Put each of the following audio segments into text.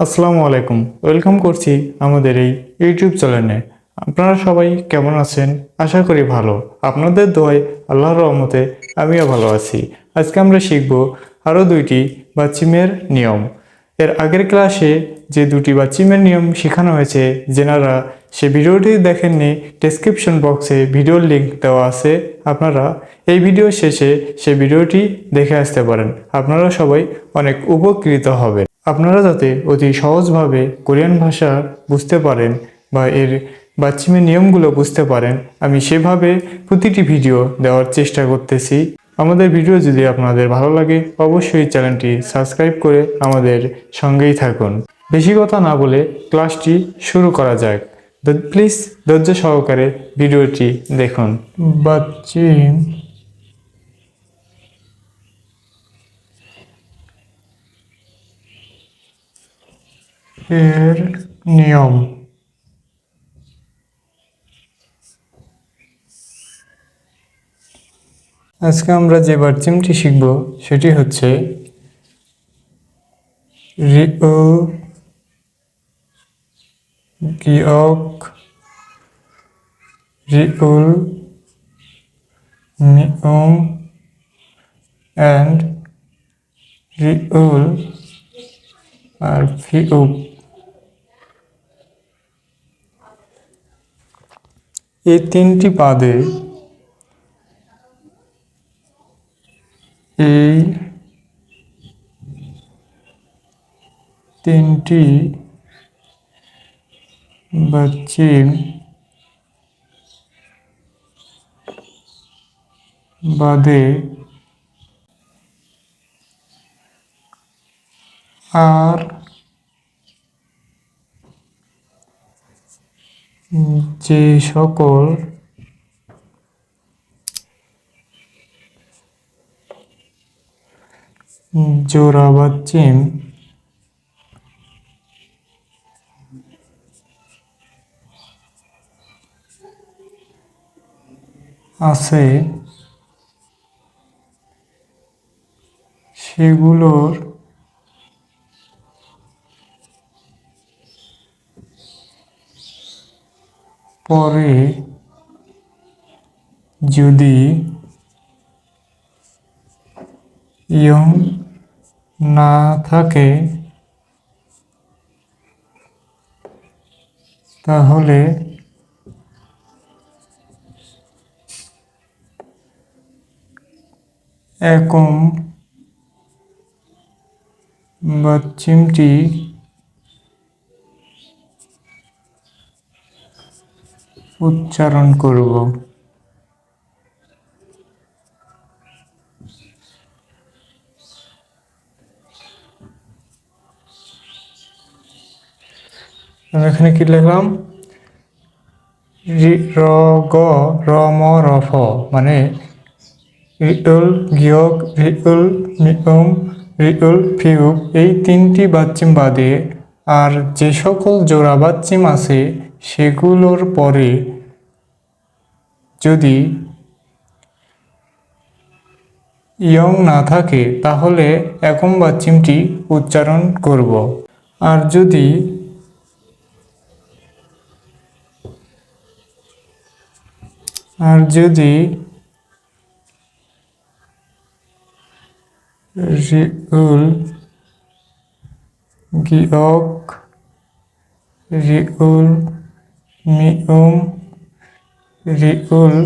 আসসালামু আলাইকুম। ওয়েলকাম করছি আমাদের এই ইউটিউব চ্যানেলে। আপনারা সবাই কেমন আছেন? আশা করি ভালো। আপনাদের দোয়ায় আল্লাহর রহমতে আমিও ভালো আছি। আজকে আমরা শিখব আরও দুইটি বাচ্চিমের নিয়ম। এর আগের ক্লাসে যে দুটি বাচ্চিমের নিয়ম শেখানো হয়েছে, যেনারা সে ভিডিওটি দেখেননি ডেসক্রিপশন বক্সে ভিডিওর লিঙ্ক দেওয়া আছে। আপনারা এই ভিডিও শেষে সে ভিডিওটি দেখে আসতে পারেন। আপনারা সবাই অনেক উপকৃত হবেন। আপনারা যাতে অতি সহজভাবে কোরিয়ান ভাষা বুঝতে পারেন বা এর বাচ্চিমের নিয়মগুলো বুঝতে পারেন, আমি সেভাবে প্রতিটি ভিডিও দেওয়ার চেষ্টা করতেছি। আমাদের ভিডিও যদি আপনাদের ভালো লাগে, অবশ্যই চ্যানেলটি সাবস্ক্রাইব করে আমাদের সঙ্গেই থাকুন। বেশি কথা না বলে ক্লাসটি শুরু করা যাক। প্লিজ ধৈর্য সহকারে ভিডিওটি দেখুন। বাচ্চিম এর নিয়ম। আজকে আমরা যে বার্চিমটি শিখব, সেটি হচ্ছে রিও গিয়ক রিউল মিউম অ্যান্ড রিউল আর ফিউব এই তিনটি পাদে এই তিনটি বাচ্চিম বাদে আর যে সকল জোড়া বাচ্চিম আছে সেগুলোর পরে যদি ইয়ং না থাকে তাহলে একম বাচ্চিমটি উচ্চারণ করব। এখানে কি লিখলাম? র গ, র, ম, র, ফ মানে রিউল গিয়ক রিউল মিউম রিউল ফিউব এই তিনটি বাচ্চিম বাদে আর যে সকল জোড়া বাচ্চিম আছে সেগুলোর পরে যদি ইয়ং না থাকে, তাহলে একম বাচ্চিমটি উচ্চারণ করব। আর যদি আর যদি রিউল গিয়ক, রিউল মিউম রিউল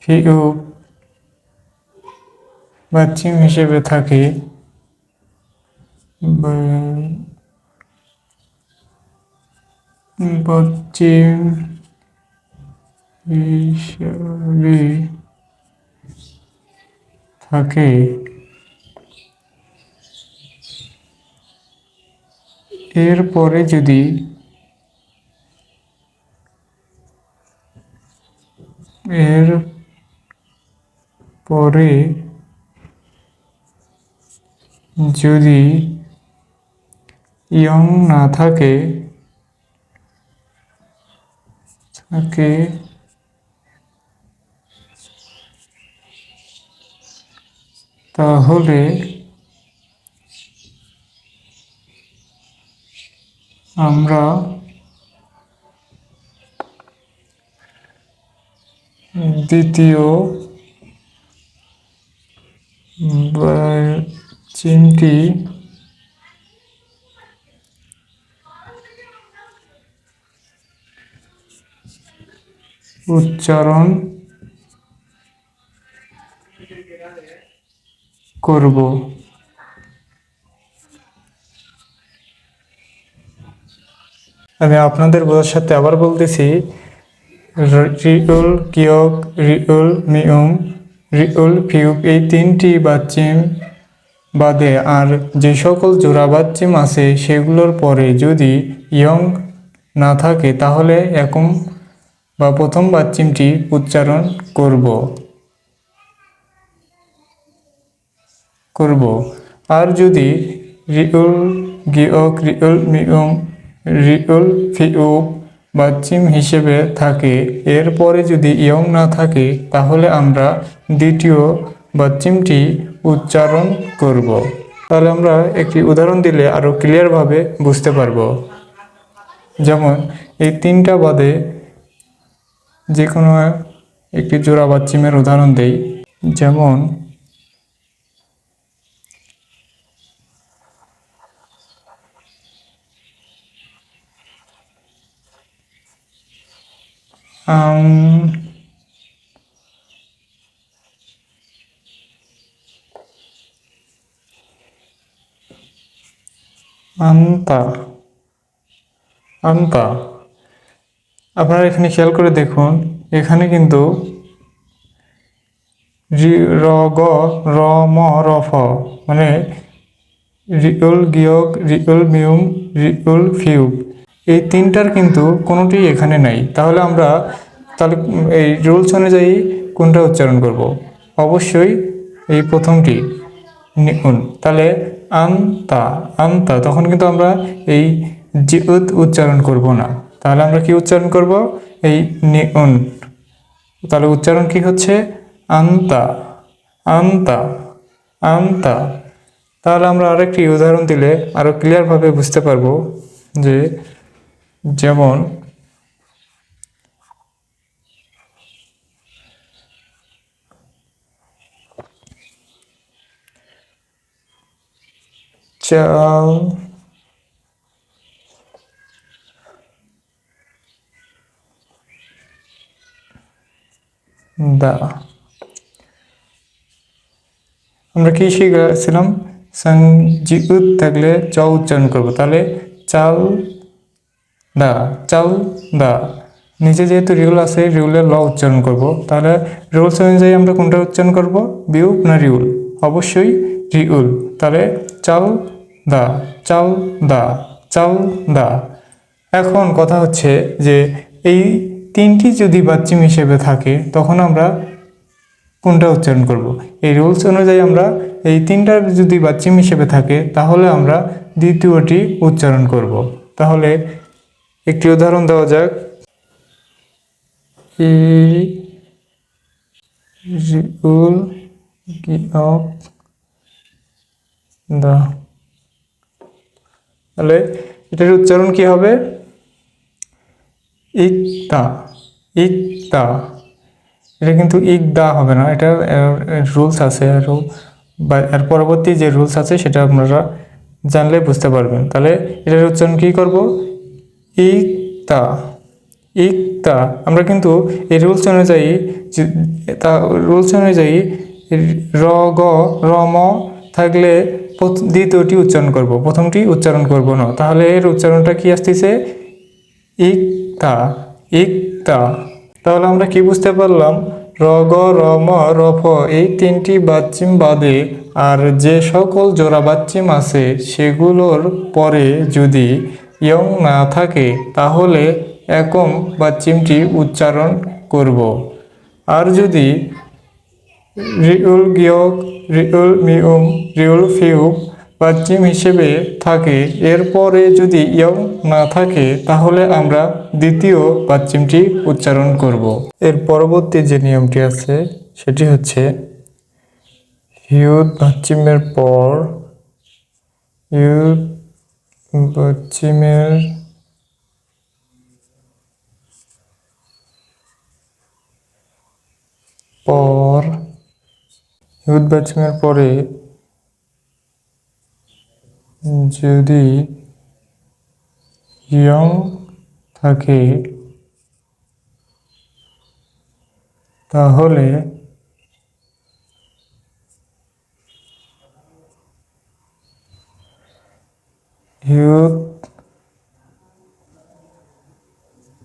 ফিউব বাচ্চিম হিসেবে থাকে। বাচ্চিম হিসাবে থাকে। এরপরে যদি এর পরে যদি ইয়ং না থাকে থাকে তাহলে আমরা দ্বিতীয় চিমটি উচ্চারণ করব। আমি আপনাদের বোঝার সাথে আবার বলতেছি রিউল, কিয়ক, রিউল, মিউম, রিউল ফিউক এই তিনটি বাচ্চিম বাদে আর যে সকল জোড়া বাচ্চিম আছে সেগুলোর পরে যদি ইয়ং না থাকে তাহলে একম বা প্রথম বাচ্চিমটি উচ্চারণ করব। করব। আর যদি রিউল, গিয়ক, রিউল, মিউম, রিউল ফিউক বাচ্চিম হিসেবে থাকে। এরপরে যদি ইয়ং না থাকে, তাহলে আমরা দ্বিতীয় বাচ্চিমটি উচ্চারণ করব। তাহলে আমরা একটি উদাহরণ দিলে আরও ক্লিয়ারভাবে বুঝতে পারব। যেমন, এই তিনটা বাদে যে কোনো একটি জোড়া বাচ্চিমের উদাহরণ দেই। যেমন আন্তা আন্তা আপনারা এখানে খেয়াল করে দেখুন, এখানে কিন্তু রি, র, গ, র, ম, র, ফ মানে রিউল গিয়ক রিউল মিউম, রিউল ফিউব। এই তিনটার কিন্তু কোনোটি এখানে নাই। তাহলে আমরা তাহলে এই রুলস অনুযায়ী কোনটা উচ্চারণ করব? অবশ্যই এই প্রথমটি নিউন তাহলে আন্তা আন্তা, তখন কিন্তু আমরা এই জিউত উচ্চারণ করব না। তাহলে আমরা কি উচ্চারণ করব? এই নিউন তাহলে উচ্চারণ কি হচ্ছে? আন্তা আন্তা আন্তা। তাহলে আমরা আরেকটি উদাহরণ দিলে আরও ক্লিয়ারভাবে বুঝতে পারব যে যেমন চাল দা। আমরা কি শিখেছিলাম? সংজিউত থাকলে চ উচ্চারণ করব। তাহলে চাল দা, চাল দা। নিচে যেহেতু রিউল আছে রিউলের ল উচ্চারণ করব, তাহলে রুলস অনুযায়ী আমরা কোনটা উচ্চারণ করব? বিউপ না রিউল অবশ্যই রিউল তাহলে চাল দা চাল দা চাল দা। এখন কথা হচ্ছে যে এই তিনটি যদি বাচ্চিম হিসেবে থাকে, তখন আমরা কোনটা উচ্চারণ করব? এই রুলস অনুযায়ী আমরা এই তিনটার যদি বাচ্চিম হিসেবে থাকে, তাহলে আমরা দ্বিতীয়টি উচ্চারণ করব। তাহলে একটি উদাহরণ দেওয়া যাক। রিউল দা তাহলে এটার উচ্চারণ কি হবে? ইকতা ইকতা। এটা কিন্তু ইকদা হবে না, এটা রুলস আছে আরও বা এর পরবর্তী যে রুলস আছে সেটা আপনারা জানলে বুঝতে পারবেন। তাহলে এটার উচ্চারণ কী করব? ইকতা ইকতা আমরা কিন্তু এই রুলস অনুযায়ী তা রুলস অনুযায়ী র, গ, র, ম থাকলে দ্বিতীয়টি উচ্চারণ করব, প্রথমটি উচ্চারণ করব না। তাহলে এর উচ্চারণটা কি আসতেছে? ইকতা ইকতা তাহলে আমরা কি বুঝতে পারলাম? র, গ, র, ম, র, ফ, এই তিনটি বাচ্চিম বাদে আর যে সকল জোড়া বাচ্চিম আছে সেগুলোর পরে যদি ইয়ং না থাকে, তাহলে একম বাচ্চিমটি উচ্চারণ করব। আর যদি রিউল গিয়ক রিউল মিউম রিউল ফিউব বাচ্চিম হিসেবে থাকে, এরপরে যদি ইয়ং না থাকে, তাহলে আমরা দ্বিতীয় বাচ্চিমটি উচ্চারণ করব। এর পরবর্তী যে নিয়মটি আছে, সেটি হচ্ছে হিউদ বাচ্চিমের পর ইউদ পশ্চিমের পর ইউথ ব্যাটসম্যানের পরে যদি ইয়ং থাকে তাহলে হিউদ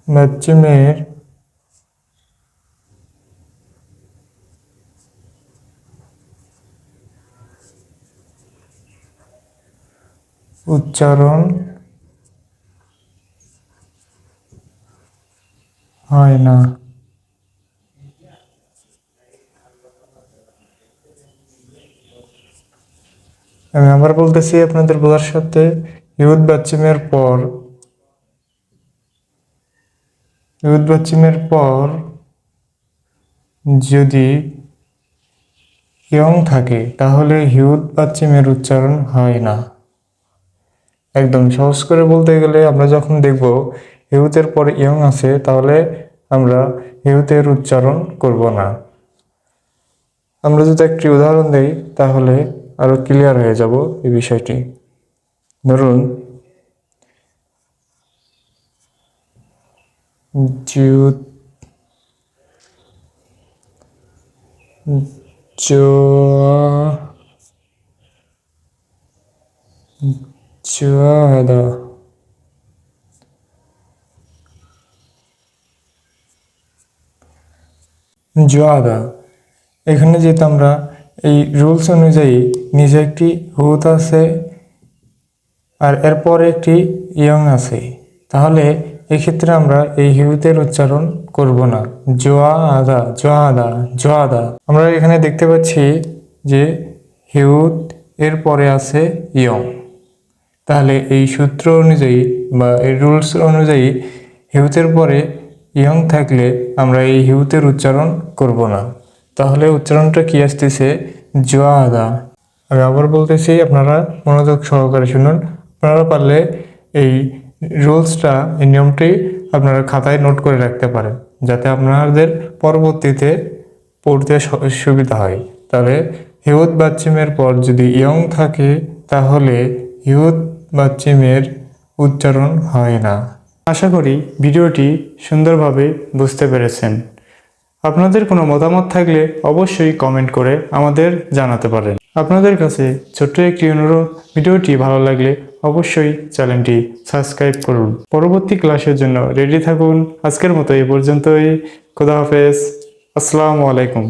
বাচ্চিমের উচ্চারণ হয় না আমি আবার বলতেছি আপনাদের বোঝার সাথে ইহুদ বাচ্চিমের পর, ইহুদ বাচ্চিমের পর যদি ইয়ং থাকে, তাহলে হিউদ বাচ্চিমের উচ্চারণ হয় না। একদম সহজ করে বলতে গেলে আমরা যখন দেখব হিউতের পরে ইয়ং আছে, তাহলে আমরা হিউতের উচ্চারণ করব না। আমরা যদি একটি উদাহরণ দেই, তাহলে আরও ক্লিয়ার হয়ে যাব এই বিষয়টি। ধরুন জুয়াদা জুয়াদা। এখানে যেহেতু আমরা এই রুলস অনুযায়ী নিজে একটি হুত আছে আর এরপর একটি ইয়ং আছে। তাহলে এক্ষেত্রে আমরা এই হিউতের উচ্চারণ করব না। জোয়া আদা জোয়া আদা জোয়া আদা আমরা এখানে দেখতে পাচ্ছি যে হিউত এর পরে আছে ইয়ং। তাহলে এই সূত্র অনুযায়ী বা এই রুলস অনুযায়ী হিউতের পরে ইয়ং থাকলে আমরা এই হিউতের উচ্চারণ করব না। তাহলে উচ্চারণটা কি আসতেছে? জোয়া আদা আমি আবার বলতেছি, আপনারা মনোযোগ সহকারে শুনুন। আপনারা পারলে এই রুলসটা, এই নিয়মটি আপনারা খাতায় নোট করে রাখতে পারেন, যাতে আপনাদের পরবর্তীতে পড়তে সুবিধা হয়। তাহলে হিউত বাচ্চিমের পর যদি ইয়ং থাকে, তাহলে হিউত বাচ্চিমের উচ্চারণ হয় না। আশা করি ভিডিওটি সুন্দরভাবে বুঝতে পেরেছেন। আপনাদের কোনো মতামত থাকলে অবশ্যই কমেন্ট করে আমাদের জানাতে পারেন। আপনাদের কাছে ছোট্ট একটি অনুরোধ, ভিডিওটি ভালো লাগলে অবশ্যই চ্যানেলটি সাবস্ক্রাইব করুন। পরবর্তী ক্লাসের জন্য রেডি থাকুন। আজকের মতো এই পর্যন্তই। খুদা হাফেজ। আসসালামু আলাইকুম।